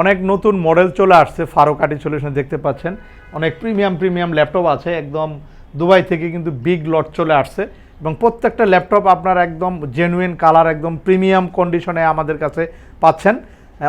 অনেক নতুন মডেল চলে আসছে ফারোকাটি সলিউশন দেখতে পাচ্ছেন। অনেক প্রিমিয়াম প্রিমিয়াম ল্যাপটপ আছে, একদম দুবাই থেকে কিন্তু বিগ লট চলে আসছে। এবং প্রত্যেকটা ল্যাপটপ আপনার একদম জেনুইন কালার একদম প্রিমিয়াম কন্ডিশনে আমাদের কাছে পাচ্ছেন।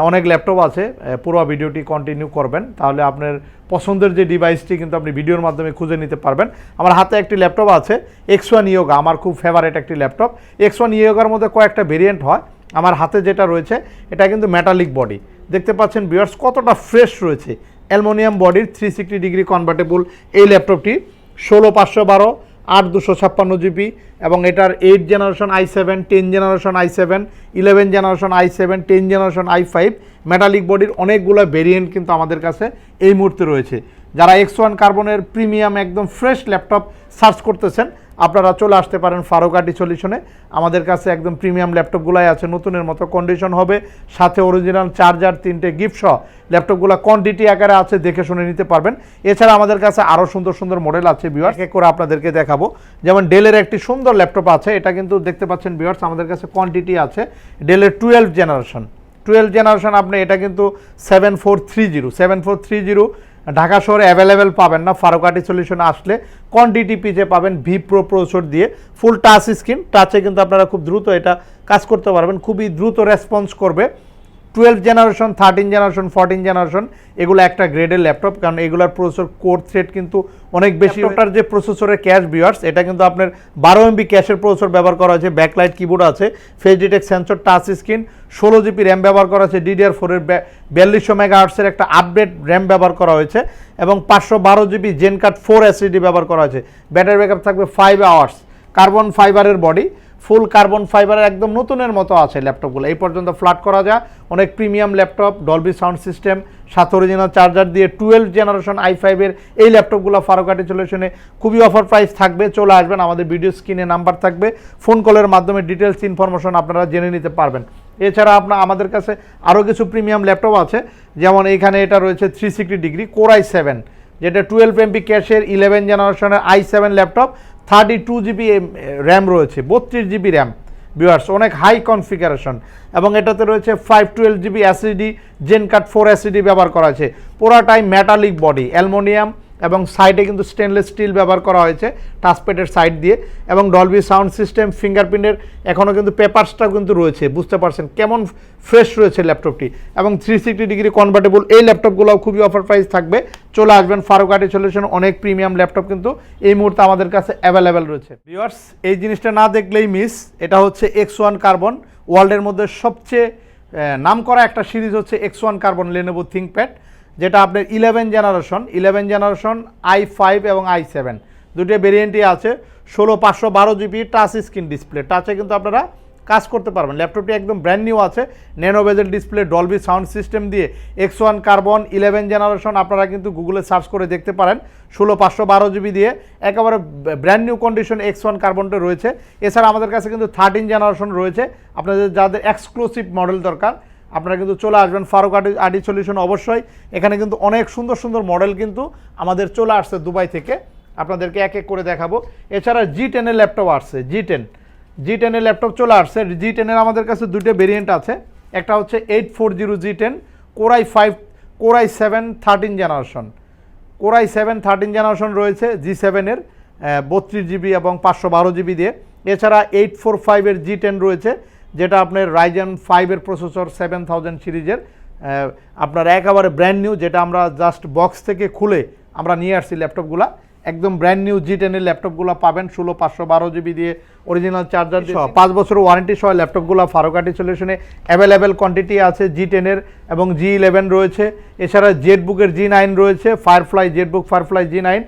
অনেক ল্যাপটপ আছে পুরো ভিডিওটি কন্টিনিউ করবেন, তাহলে আপনার পছন্দের যে ডিভাইসটি কিন্তু আপনি ভিডিওর মাধ্যমে খুঁজে নিতে পারবেন। আমার হাতে একটি ল্যাপটপ আছে এক্স ওয়ান ইয়োগা আমার খুব ফেভারেট একটি ল্যাপটপ। এক্স ওয়ান ইয়োগার মধ্যে কয়েকটা ভেরিয়েন্ট হয়, আমার হাতে যেটা রয়েছে, এটা কিন্তু মেটালিক বডি দেখতে পাচ্ছেন বিয়ার্স কতটা ফ্রেশ রয়েছে। অ্যালমোনিয়াম বডির থ্রি সিক্সটি ডিগ্রি কনভার্টেবল এই ল্যাপটপটি ষোলো পাঁচশো বারো, আট দুশো ছাপ্পান্ন জিবি এবং এটার eight generation i seven ten generation i seven eleven generation i seven ten generation i five metallic বডির অনেকগুলো ভেরিয়েন্ট কিন্তু আমাদের কাছে এই মুহূর্তে রয়েছে। যারা এক্স ওয়ান কার্বনের প্রিমিয়াম একদম ফ্রেশ ল্যাপটপ সার্চ করতেছেন আপনারা চলে আসতে পারেন ফারোকাটি সলিউশনে। আমাদের কাছে একদম প্রিমিয়াম ল্যাপটপগুলাই আছে, নতুনের মতো কন্ডিশন হবে। সাথে অরিজিনাল চার্জার তিনটে গিফট সহ ল্যাপটপগুলো কোয়ান্টিটি আকারে আছে, দেখে শুনে নিতে পারবেন। এছাড়া আমাদের কাছে আরও সুন্দর সুন্দর মডেল আছে বিওয়ার্স এক করে আপনাদেরকে দেখাবো। যেমন ডেলের একটি সুন্দর ল্যাপটপ আছে, এটা কিন্তু দেখতে পাচ্ছেন বিওয়ার্স আমাদের কাছে কোয়ান্টিটি আছে। ডেলের টুয়েলভ জেনারেশন টুয়েলভ জেনারেশন আপনি, এটা কিন্তু seven four three zero seven four three zero Dhaka শহরে অ্যাভেলেবেল পাবেন না। ফারুকাটি সলিউশন আসলে কোয়ান্টিটি যে পাবেন ভি প্রো প্রসর দিয়ে। ফুল টাচ স্ক্রিন টাচে কিন্তু আপনারা খুব দ্রুত এটা কাজ করতে পারবেন। খুবই দ্রুত রেসপন্স করবে। Twelve generation thirteen generation fourteen generation এগুলো একটা গ্রেডের ল্যাপটপ কারণ এগুলোর প্রসেসর কোর থ্রেড কিন্তু অনেক বেশি ওটার যে প্রসেসরের ক্যাশ বিয়ার্স এটা কিন্তু আপনার বারো এমবি ক্যাশের প্রসেসর ব্যবহার করা হয়েছে। ব্যাকলাইট কিবোর্ড আছে face detect sensor touch screen ষোলো জিবি র্যাম ব্যবহার করা হয়েছে ডিডিআর ফোরের বিয়াল্লিশশো মেগা আর্টসের একটা আপডেট র্যাম ব্যবহার করা হয়েছে এবং পাঁচশো বারো GB gen card four SSD ব্যবহার করা হয়েছে। ব্যাটারি ব্যাকআপ থাকবে ফাইভ আওয়ার্স কার্বন ফাইবারের বডি ফুল কার্বন ফাইবারের একদম নতুনের মতো আছে ল্যাপটপগুলো। এই পর্যন্ত ফ্ল্যাট করা যায়। অনেক premium laptop Dolby sound system, সাত অরিজিনাল চার্জার দিয়ে টুয়েলভ জেনারেশন আই ফাইভের এই ল্যাপটপগুলো ফারুকাটি সলিউশনে খুবই অফার প্রাইস থাকবে। চলে আসবেন, আমাদের ভিডিও স্ক্রিনে নাম্বার থাকবে। ফোন কলের মাধ্যমে ডিটেলস ইনফরমেশন আপনারা জেনে নিতে পারবেন। এছাড়া আপনার আমাদের কাছে আরও কিছু প্রিমিয়াম ল্যাপটপ আছে। যেমন এখানে এটা রয়েছে three sixty degree core i seven যেটা টুয়েলভ এমপি ক্যাশের ইলেভেন জেনারেশনের i seven laptop. Thirty two GB RAM রয়েছে, বত্রিশ জিবি র্যাম ভিউয়ার্স অনেক হাই কনফিগারেশন এবং এটাতে রয়েছে five twelve GB SSD gen cut four SSD ব্যবহার করা আছে। পুরাটাই মেটালিক বডি অ্যালমোনিয়াম এবং সাইডে কিন্তু স্টেনলেস স্টিল ব্যবহার করা হয়েছে টাচপ্যাডের সাইড দিয়ে, এবং ডলবি সাউন্ড সিস্টেম ফিঙ্গারপ্রিন্টের এখনও কিন্তু পেপারসটাও কিন্তু রয়েছে, বুঝতে পারছেন কেমন ফ্রেশ রয়েছে ল্যাপটপটি এবং থ্রি সিক্সটি ডিগ্রি কনভার্টেবল এই ল্যাপটপগুলোও খুবই অফার প্রাইস থাকবে। চলে আসবেন ফারুকাটি সলিউশন অনেক প্রিমিয়াম ল্যাপটপ কিন্তু এই মুহূর্তে আমাদের কাছে অ্যাভেলেবেল রয়েছে। ভিউয়ার্স এই জিনিসটা না দেখলেই মিস এটা হচ্ছে এক্স ওয়ান কার্বন ওয়ার্ল্ডের মধ্যে সবচেয়ে নাম করা একটা সিরিজ হচ্ছে X one carbon Lenovo ThinkPad যেটা আপনার eleven generation eleven generation i five এবং আই সেভেন দুটো ভেরিয়েন্টই আছে, ষোলো, পাঁচশো, বারো জিবি টাচ স্ক্রিন ডিসপ্লে টাচে কিন্তু আপনারা কাজ করতে পারবেন। ল্যাপটপটি একদম ব্র্যান্ড নিউ আছে nano bezel display Dolby sound system দিয়ে X one carbon eleven generation আপনারা কিন্তু গুগলে সার্চ করে দেখতে পারেন। ষোলো, পাঁচশো, বারো জিবি দিয়ে একেবারে brand new condition X one কার্বনটা রয়েছে। এছাড়া আমাদের কাছে কিন্তু থার্টিন জেনারেশন রয়েছে। আপনাদের যাদের এক্সক্লুসিভ মডেল দরকার আপনারা কিন্তু চলে আসবেন ফারুক আডি আডি সলিউশন অবশ্যই। এখানে কিন্তু অনেক সুন্দর সুন্দর মডেল কিন্তু আমাদের চলে আসছে দুবাই থেকে। আপনাদেরকে এক এক করে দেখাবো। এছাড়া জি টেনের ল্যাপটপ আসছে জি টেন জি টেনের ল্যাপটপ চলে আসছে। জি টেনের আমাদের কাছে দুটো ভেরিয়েন্ট আছে। একটা হচ্ছে eight four zero G ten core i five core i seven thirteen generation core i seven thirteen generation রয়েছে জি সেভেনের বত্রিশ জিবি এবং পাঁচশো বারো জিবি দিয়ে। এছাড়া এইট ফোর ফাইভের জি টেন রয়েছে। যেটা আপনার রাইজেন ফাইভের প্রসেসর সেভেন থাউজেন্ড সিরিজের আপনার একেবারে ব্র্যান্ড নিউ যেটা আমরা জাস্ট বক্স থেকে খুলে আমরা নিয়ে আসছি ল্যাপটপগুলা। একদম ব্র্যান্ড নিউ জি টেনের ল্যাপটপগুলো পাবেন ষোলো পাঁচশো বারো জিবি দিয়ে অরিজিনাল চার্জার দিয়ে। পাঁচ বছর ওয়ারেন্টি সহ ল্যাপটপগুলো ফারোকাটি সলিউশনে অ্যাভেলেবেল কোয়ান্টিটি আছে জি টেনের এবং জি ইলেভেন রয়েছে। এছাড়া জেড বুকের জি নাইন রয়েছে Firefly Z book Firefly G nine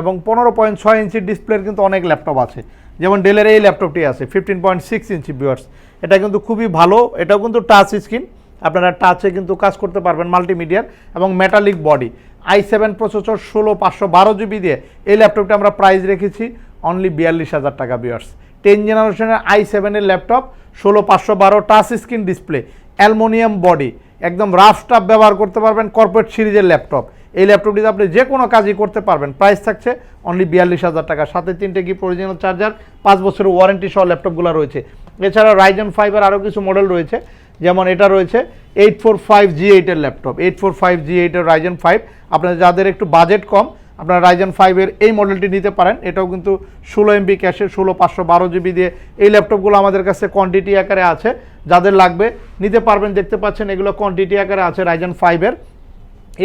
এবং পনেরো পয়েন্ট ছয় ইঞ্চির ডিসপ্লের কিন্তু অনেক ল্যাপটপ আছে। যেমন ডেলের এই ল্যাপটপটি আছে fifteen point six inch viewers এটা কিন্তু খুবই ভালো, এটাও কিন্তু টাচ স্ক্রিন আপনারা টাচে কিন্তু কাজ করতে পারবেন মাল্টিমিডিয়ার এবং metallic body i seven processor ষোলো, পাঁচশো বারো জিবি দিয়ে এই ল্যাপটপটা আমরা প্রাইস রেখেছি অনলি বিয়াল্লিশ হাজার টাকা বিয়ার্স টেন জেনারেশনের আই সেভেনের ল্যাপটপ ষোলো, পাঁচশো বারো touch screen display aluminium body একদম রাফ স্টাফ ব্যবহার করতে পারবেন কর্পোরেট সিরিজের ল্যাপটপ এই ল্যাপটপটিতে আপনি যে কোনো কাজই করতে পারবেন। প্রাইস থাকছে অনলি বিয়াল্লিশ হাজার টাকা। সাথে তিনটে কি অরিজিনাল চার্জার পাঁচ বছরের ওয়ারেন্টি সহ ল্যাপটপগুলো রয়েছে। এছাড়া রাইজন ফাইবার আরও কিছু মডেল রয়েছে। যেমন এটা রয়েছে এইট ফোর ফাইভ জি এইটের laptop eight four five G এইটের রাইজেন ফাইভ আপনাদের যাদের একটু বাজেট কম, আপনারা রাইজেন ফাইভের এই মডেলটি নিতে পারেন। এটাও কিন্তু ষোলো এমবি ক্যাশে ষোলো পাঁচশো বারো জিবি দিয়ে এই ল্যাপটপগুলো আমাদের কাছে কোয়ান্টিটি আকারে আছে। যাদের লাগবে, নিতে পারবেন। দেখতে পাচ্ছেন এগুলো কোয়ান্টিটি আকারে আছে রাইজেন ফাইভের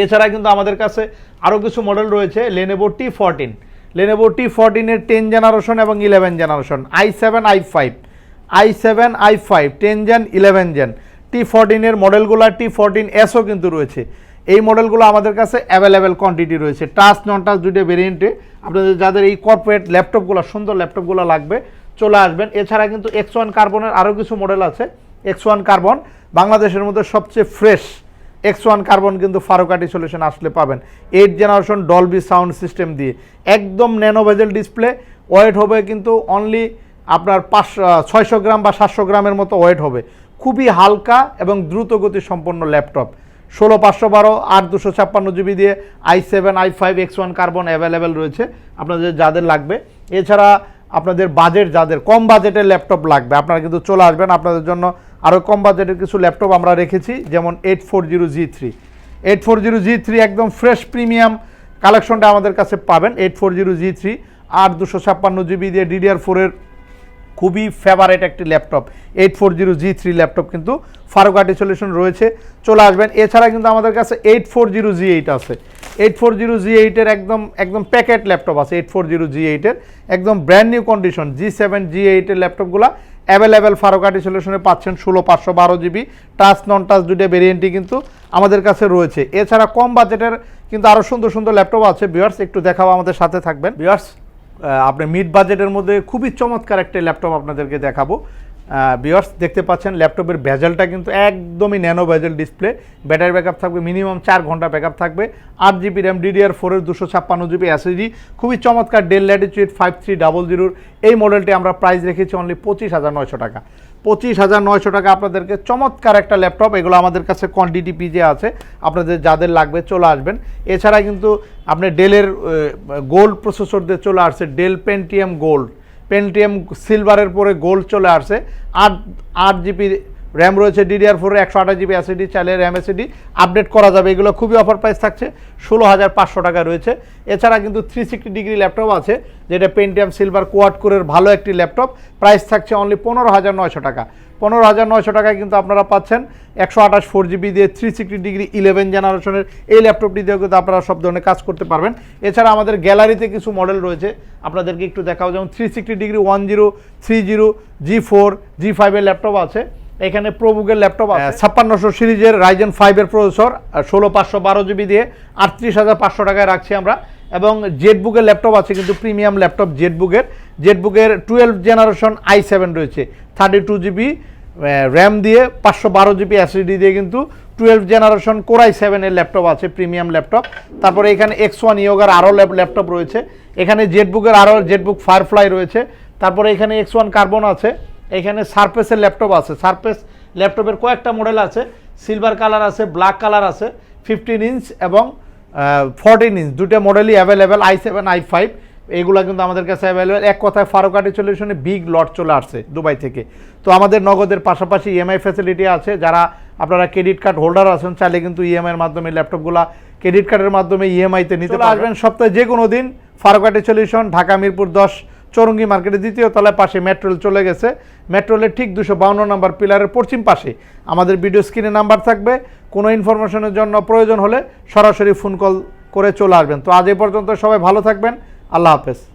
এছাড়া কিন্তু আমাদের কাছে আরও কিছু মডেল রয়েছে Lenovo T fourteen Lenovo T ফোরটিনের ten generation এবং eleven generation i seven i five i seven i five ten gen eleven gen T ফোরটিনের মডেলগুলো টি ফোরটিন এসও কিন্তু রয়েছে। এই মডেলগুলো আমাদের কাছে অ্যাভেলেবেল কোয়ান্টিটি রয়েছে। টাচ নন টাচ দুটো ভেরিয়েন্টে আপনাদের যাদের এই কর্পোরেট ল্যাপটপগুলো সুন্দর ল্যাপটপগুলো লাগবে, চলে আসবেন। এছাড়া কিন্তু এক্স ওয়ান কার্বনের আরও কিছু মডেল আছে। এক্স ওয়ান কার্বন বাংলাদেশের মধ্যে সবচেয়ে ফ্রেশ এক্স ওয়ান কার্বন কিন্তু ফারুকাটি সলিউশন আসলে পাবেন। Eight generation Dolby sound system দিয়ে। একদম ন্যানো ভেজেল ডিসপ্লে ওয়েট হবে কিন্তু অনলি আপনার পাঁচশো ছয়শো গ্রাম বা সাতশো গ্রামের মতো ওয়েট হবে। খুবই হালকা এবং দ্রুত গতি সম্পন্ন ল্যাপটপ ষোলো পাঁচশো বারো, আট দুশো ছাপ্পান্ন জিবি দিয়ে i seven i five X one carbon available রয়েছে। আপনাদের যাদের লাগবে। এছাড়া আপনাদের বাজেট যাদের, কম বাজেটের ল্যাপটপ লাগবে। আপনারা কিন্তু চলে আসবেন। আপনাদের জন্য আরও কম বাজেটের কিছু ল্যাপটপ আমরা রেখেছি, যেমন eight four zero G three eight four zero G three একদম ফ্রেশ প্রিমিয়াম কালেকশনটা আমাদের কাছে পাবেন eight four zero G three আট দুশো ছাপ্পান্ন জিবি দিয়ে ডিডিআর ফোরের খুবই ফেভারেট একটি laptop. Eight four zero G three laptop কিন্তু ফারুকাটি সলিউশন রয়েছে, চলে আসবেন। এছাড়া কিন্তু আমাদের কাছে eight four zero G eight আছে। এইট ফোর জিরো জি এইটের একদম একদম প্যাকেট ল্যাপটপ আছে এইট ফোর জিরো জি এইটের একদম brand new condition G seven G এইটের ল্যাপটপগুলো অ্যাভেলেবেল ফারোকাটি সলিউশনে পাচ্ছেন ষোলো, পাঁচশো, বারো জিবি। টাচ নন টাচ দুটা ভেরিয়েন্টই কিন্তু আমাদের কাছে রয়েছে। এছাড়া কম বাজেটের কিন্তু আরও সুন্দর সুন্দর ল্যাপটপ আছে। বিয়ার্স একটু দেখাবো আমাদের সাথে থাকবেন। বিয়ার্স আপনি মিড বাজেটের মধ্যে খুবই চমৎকার একটা ল্যাপটপ আপনাদেরকে দেখাবো। বিয়ার্স দেখতে পাচ্ছেন ল্যাপটপের ভেজালটা কিন্তু একদমই nano bezel display battery backup থাকবে মিনিমাম চার ঘণ্টা ব্যাকআপ থাকবে। আট জিবি র্যাম ডিডিআর ফোরের দুশো ছাপ্পান্ন জিবি এসএসডি খুবই চমৎকার Dell Latitude five three double জিরোর এই মডেলটি আমরা প্রাইস রেখেছি অনলি পঁচিশ হাজার নয়শো টাকা। পঁচিশ হাজার নয়শো টাকা আপনাদেরকে চমৎকার একটা ল্যাপটপ এগুলো আমাদের কাছে কোয়ান্টিটি পিজে আছে। আপনাদের যাদের লাগবে চলে আসবেন। এছাড়া কিন্তু আপনি ডেলের গোল্ড প্রসেসর দিয়ে চলে আসছে ডেল পেন্টিএম গোল্ড পেন্টিএম সিলভারের পরে গোল্ড চলে আসছে। আট আট জিবি র্যাম রয়েছে ডিডিআর ফোরে একশো আঠাশ জিবি এসিডি চাইলে র্যাম এসিডি আপডেট করা যাবে। এগুলো খুবই অফার প্রাইস থাকছে, ষোলো হাজার পাঁচশো টাকা রয়েছে। এছাড়া কিন্তু থ্রি সিক্সটি ডিগ্রি ল্যাপটপ আছে, যেটা পেন্টিএম সিলভার কোয়াড কোরের ভালো একটি ল্যাপটপ প্রাইস থাকছে অনলি পনেরো হাজার নয়শো টাকা। পনেরো হাজার নয়শো টাকায় কিন্তু আপনারা পাচ্ছেন। একশো আঠাশ ফোর জিবি দিয়ে থ্রি সিক্সটি ডিগ্রি ইলেভেন জেনারেশনের এই ল্যাপটপটি দিয়েও কিন্তু আপনারা সব ধরনের কাজ করতে পারবেন। এছাড়া আমাদের গ্যালারিতে কিছু মডেল রয়েছে। আপনাদেরকে একটু দেখাও যেমন three sixty degree one zero three zero G four G ফাইভের ল্যাপটপ আছে। এখানে প্রবুকের ল্যাপটপ আছে। ছাপ্পান্নশো সিরিজের রাইজেন ফাইভের প্রসেসর ষোলো পাঁচশো বারো জিবি দিয়ে আটত্রিশ হাজার পাঁচশো টাকায় রাখছি আমরা। এবং জেটবুকের ল্যাপটপ আছে কিন্তু প্রিমিয়াম ল্যাপটপ জেটবুকের জেটবুকের টুয়েলভ জেনারেশন আই সেভেন রয়েছে। থার্টি টু জিবি র্যাম দিয়ে পাঁচশো বারো জিবি অ্যাসিডি দিয়ে কিন্তু টুয়েলভ জেনারেশন কোরাই সেভেনের ল্যাপটপ আছে প্রিমিয়াম ল্যাপটপ তারপরে এখানে এক্স ওয়ান ইয়োগার আরও ল্যাপটপ রয়েছে। এখানে জেটবুকের আরও জেটবুক ফায়ারফ্লাই রয়েছে। তারপরে এখানে এক্স ওয়ান কার্বন আছে। এখানে সারফেসের ল্যাপটপ আছে। সারফেস ল্যাপটপের কয়েকটা মডেল আছে। সিলভার কালার আছে ব্ল্যাক কালার আছে ফিফটিন ইঞ্চ এবং ফোরটিন ইঞ্চ দুটো মডেলই available i seven i five এইগুলো কিন্তু আমাদের কাছে অ্যাভেলেবেল এক কথায় ফারুকাটি সলিউশনে বিগ লট চলে আসছে দুবাই থেকে। তো আমাদের নগদের পাশাপাশি ইএমআই ফ্যাসিলিটি আছে। যারা আপনারা ক্রেডিট কার্ড হোল্ডার আছেন চাইলে কিন্তু ইএমআইয়ের মাধ্যমে ল্যাপটপগুলো ক্রেডিট কার্ডের মাধ্যমে ইএমআইতে নিতে আসবেন সপ্তাহে যে কোনো দিন ফারুকাটি সলিউশন ঢাকা মিরপুর দশ চৌরঙ্গি মার্কেটের দ্বিতীয় তলায় পাশে মেট্রোল চলে গেছে। মেট্রোলের ঠিক দুশো বাউন্ন নম্বর পিলারের পশ্চিম পাশে আমাদের ভিডিও স্ক্রিনে নাম্বার থাকবে। কোনো ইনফরমেশনের জন্য প্রয়োজন হলে সরাসরি ফোন কল করে চলে আসবেন। তো আজ এ পর্যন্ত সবাই ভালো থাকবেন। আল্লাহ হাফেজ।